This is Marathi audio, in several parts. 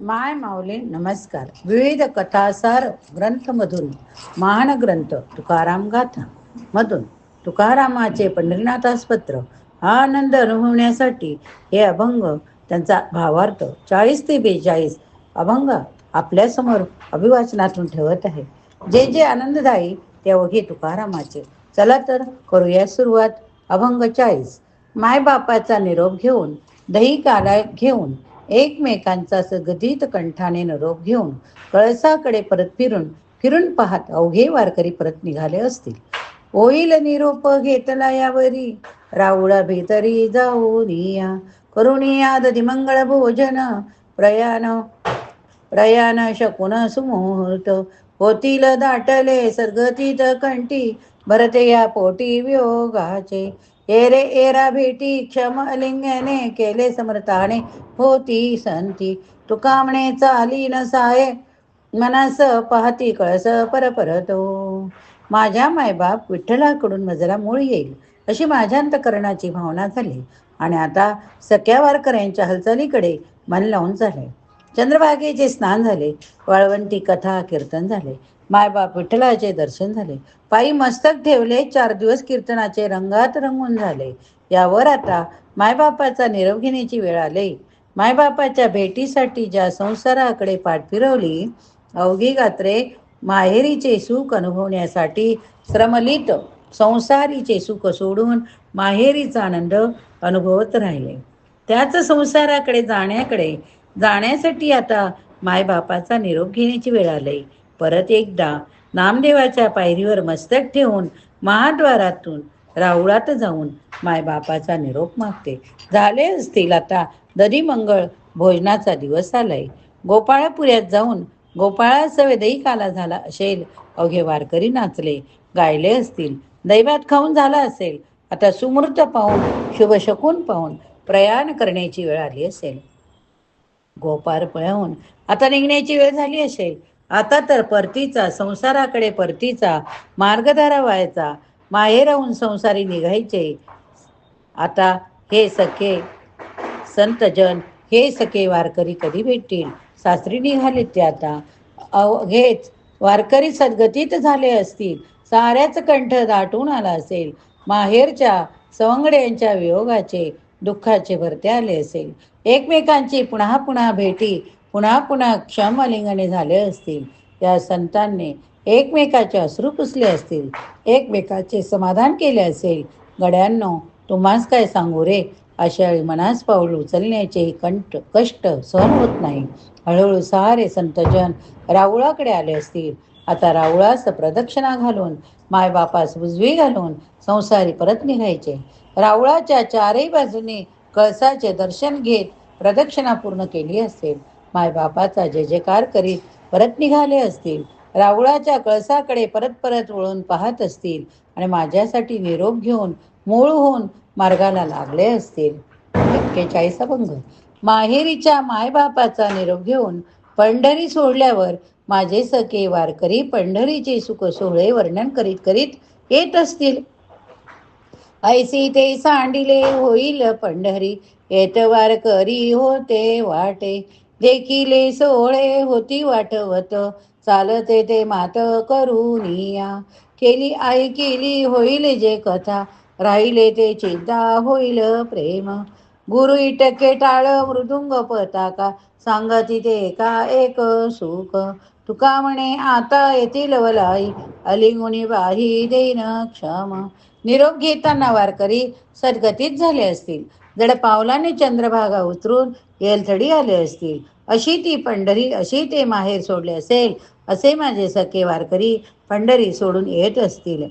माय माऊली नमस्कार. विविध कथासार ग्रंथमधून महान ग्रंथ तुकाराम गाथा मधून तुकारामाचे पंढरीनाथास पत्र हा आनंद अनुभवण्यासाठी हे अभंग त्यांचा भावार्थ चाळीस ते बेचाळीस अभंग आपल्यासमोर अभिवाचनातून ठेवत आहे. जे जे आनंददायी ते अवघे तुकारामाचे. चला तर करूया सुरुवात. अभंग चाळीस. मायबापाचा निरोप घेऊन दही काला घेऊन एकमेकांचा सगदित कंठाने निरोप घेऊन कळसाकडे परत फिरून फिरून पाहत अवघे वारकरी परत निघाले असतील. होईल निरोप घेतला यावरी राऊळा भीतरी जाऊन या. करुणिया दधी मंगळ भोजन प्रयाण प्रयाण शकुन सुमुहूर्त होतील दाटले सरगतीत कंठी भरते या पोटी वियोगाचे. एरे एरा भेटी क्षमलिंगने केले समर्थाने होती संती तुकामणे चाली नसाये मनास पाहती कळस परपरतो माझ्या मायबाप विठ्ठलाकडून मजला मूळ येईल अशी माझ्या अंतकरणाची भावना झाली. आणि आता सख्या वारकऱ्यांच्या हालचालीकडे मन लावून झाले. चंद्रभागेचे स्नान झाले वाळवंटी कथा कीर्तन झाले. मायबाप विठ्ठलाचे दर्शन झाले. पायी मस्तक ठेवले चार दिवस कीर्तनाचे रंगात रंगून झाले. यावर आता मायबापाचा निरोप घेण्याची वेळ आली. मायबापाच्या भेटीसाठी ज्या संसाराकडे पाठ फिरवली अवघी गात्रे माहेरीचे सुख अनुभवण्यासाठी श्रमलित संसारीचे सुख सोडून माहेरीचा आनंद अनुभवत राहिले. त्याच संसाराकडे जाण्याकडे जाण्यासाठी आता मायबापाचा निरोप घेण्याची वेळ आली. परत एकदा नामदेवाच्या पायरीवर मस्तक ठेवून महाद्वारातून राऊळात जाऊन मायबापाचा निरोप मागते. झाले असतील आता दधीमंगळ भोजनाचा दिवस आलाय. गोपाळपुऱ्यात जाऊन गोपाळासवे दही काला झाला असेल अवघे वारकरी नाचले गायले असतील दैवात खाऊन झाला असेल आता सुमृत पाहून शुभ शकून पाहून प्रयाण करण्याची वेळ आली असेल. गोपाळ पळवून आता निघण्याची वेळ झाली असेल आता तर परतीचा संसाराकडे परतीचा मार्गधारा व्हायचा माहेराहून संसारी निघायचे. आता हे सखे संतजन हे सखे वारकरी कधी भेटतील? सासरी निघाले ते आता. अवघेच वारकरी सद्गतीत झाले असतील. साऱ्याच कंठ दाटून आला असेल. माहेरच्या सवंगड्यांच्या वियोगाचे दुःखाचे भरते आले असेल. एकमेकांची पुन्हा पुन्हा भेटी पुन्हा पुन्हा क्षमलिंगने झाले असतील. या संतांनी एकमेकाचे अश्रू पुसले असतील. एकमेकाचे समाधान केले असेल. गड्यांनो तुम्हास काय सांगू रे? अशावेळी मनास पाऊल उचलण्याचे कंठ कष्ट सहन होत नाही. हळूहळू सारे संतजन राऊळाकडे आले असतील. आता राऊळास प्रदक्षिणा घालून मायबापास उजवी घालून संसारी परत निघायचे. राऊळाच्या चारही बाजूने कळसाचे दर्शन घेत प्रदक्षिणा पूर्ण केली असेल. मायबापाचा जय जयकार करीत परत निघाले असतील. रावळाच्या कळसाकडे परत परत वळून पाहत असतील आणि माझ्यासाठी निरोप घेऊन मूळ होऊन मार्गाला लागले असतील. एक्केचाळीस अभंग. माहेरीच्या मायबापाचा निरोप घेऊन पंढरी सोडल्यावर माझे सखे वारकरी पंढरीचे सुख सोहळे वर्णन करीत करीत येत असतील. ऐसी ते सांडिले होईल पंढरी. येत वारकरी होते वाटे. देखिले सोहळे होती वाटवत चालते ते मात करूनिया केली आई केली होईल जे कथा राहिले ते चिंता होईल प्रेम. गुरु इटके टाळ मृदुंग पताका सांगती ते का एक सुख? तुका म्हणे आता येतील वलाई अलिंगुणी बाही देईन क्षम. निरोप घेताना वारकरी सद्गतीत झाले असतील. जड पावलाने चंद्रभागा उतरून येलथडी आले असतील. अशी ती पंढरी अशी ते माहेर सोडले असेल असे माझे सखे वारकरी पंढरी सोडून येत असतील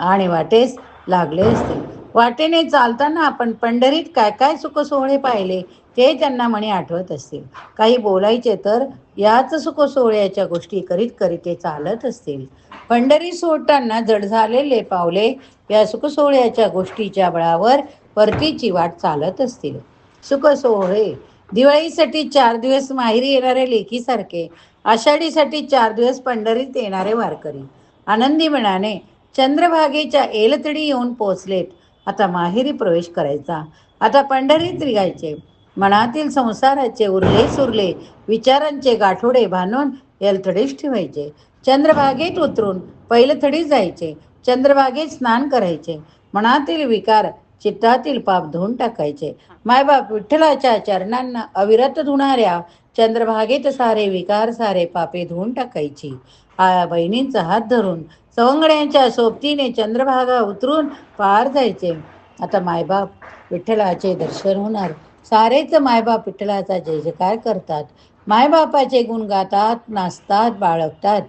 आणि वाटेस लागले असतील. वाटेने चालताना आपण पंढरीत काय काय सुख सोहळे पाहिले ते त्यांना म्हणे आठवत असतील. काही बोलायचे तर याच सुख सोहळ्याच्या गोष्टी करीत करीत ते चालत असतील. पंढरी सोडताना जड झालेले पावले या सुख सोहळ्याच्या गोष्टीच्या बळावर परतीची वाट चालत असतील. सुख सोहळे. दिवाळीसाठी चार दिवस माहेरी येणारे लेखीसारखे. आषाढीसाठी चार दिवस पंढरीत येणारे वारकरी. आनंदी मनाने चंद्रभागेच्या एलतडी येऊन पोचलेत आता माहेरी प्रवेश करायचा. आता पंढरीत निघायचे. मनातील संसाराचे उरले सुरले विचारांचे गाठोडे बांधून एलथडीच ठेवायचे. चंद्रभागेत उतरून पैलथडी जायचे. चंद्रभागेत स्नान करायचे. मनातील विकार चित्तातील पाप धुवून टाकायचे. मायबाप विठ्ठलाच्या चरणांना अविरत धुणाऱ्या चंद्रभागेत सारे विकार सारे पापे धुवून टाकायची. आ बहिणींचा हात धरून सवंगड्यांच्या सोबतीने चंद्रभागा उतरून पार जायचे. आता मायबाप विठ्ठलाचे दर्शन होणार. सारेच मायबाप विठ्ठलाचा जय जयकार करतात. मायबापाचे गुण गातात नाचतात बाळगतात.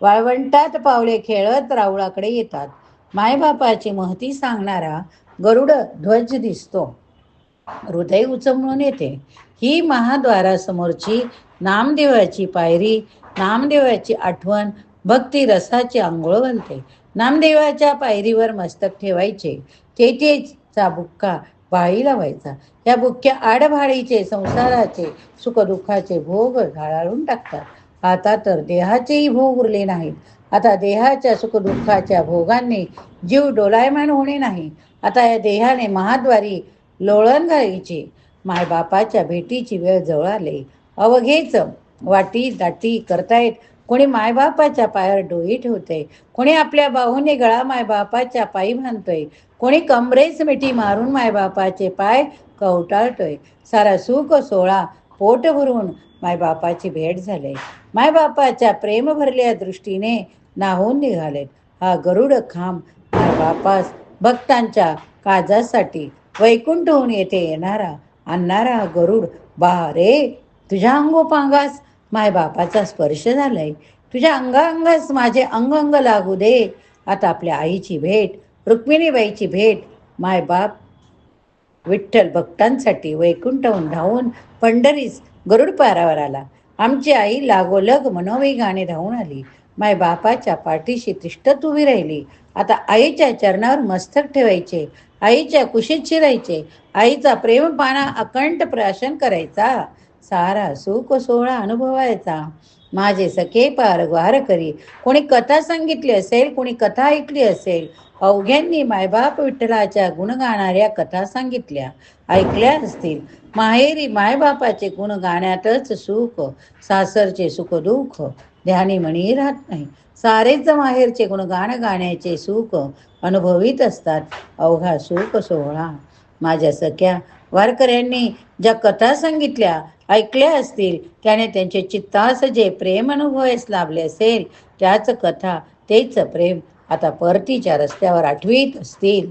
वाळवंटात पावले खेळत राऊळाकडे येतात. मायबापाची महती सांगणारा गरुड ध्वज दिसतो. हृदय उचमळून येते. ही महाद्वारासमोरची नामदेवाची पायरी नामदेवाची आठवण भक्ती रसाची आंघोळ बनते नामदेवाच्या पायरीवर मस्तक ठेवायचे. तेथेचा बुक्का बाळी लावायचा. या बुक्क्या आडभाडीचे संसाराचे सुखदुःखाचे भोग झाळाळून टाकतात. आता तर देहाचेही भोग उरले नाहीत. आता देहाच्या सुखदुःखाच्या भोगांनी जीव डोलायमान होणे नाही. आता या देहाने महाद्वारी लोळण घालायची. मायबापाच्या भेटीची वेळ जवळ आली. अवघेच वाटी दाटी करतायत. कोणी मायबापाच्या पायावर डोई ठेवते कोणी आपल्या बाहूने गळा मायबापाच्या पायी बांधतोय. कोणी कमरेच मिठी मारून मायबापाचे पाय कवटाळतोय. सारा सुख सोळा पोट भरून मायबापाची भेट झाले. मायबापाच्या प्रेम भरल्या दृष्टीने नाहून निघालेत हा गरुड खांब मायबापास भक्तांच्या काजासाठी वैकुंठहून येथे येणारा आणणारा गरुड बा रे तुझ्या अंगोपांगास मायबापाचा स्पर्श झालाय. तुझ्या अंगांगास माझे अंग अंग लागू दे. आता आपल्या आईची भेट रुक्मिणीबाईची भेट मायबाप विठ्ठल भक्तांसाठी वैकुंठहून धावून पंढरीस गरुड पारावर आला. आमची आई लागोलग मनोवेगाने धावून आली. माय बापाच्या पाठीशी तिष्ठत उभी राहिली. आता आईच्या चरणावर मस्तक ठेवायचे. आईच्या कुशीत शिरायचे. आईचा प्रेमपाना अकंठ प्राशन करायचा. सारा सुख सोहळा अनुभवायचा. माझे सखे पार करी. कोणी कथा सांगितली असेल कोणी कथा ऐकली असेल अवघ्यांनी मायबाप विठ्ठलाच्या गुण गाणाऱ्या कथा सांगितल्या. ऐकल्या असतील. माहेरी मायबापाचे गुण गाण्यातच सुख सासरचे सुख दुःख ध्यानी म्हणी राहत नाही. सारेच माहेरचे गुणगाण गाण्याचे सुख अनुभवित असतात. अवघा सुख सोहळा. माझ्या सख्या वारकऱ्यांनी ज्या कथा सांगितल्या ऐकल्या असतील त्याने त्यांचे चित्तास जे प्रेम अनुभवायस लाभले असेल. त्याच कथा तेच प्रेम आता परतीच्या रस्त्यावर आठवीत असतील.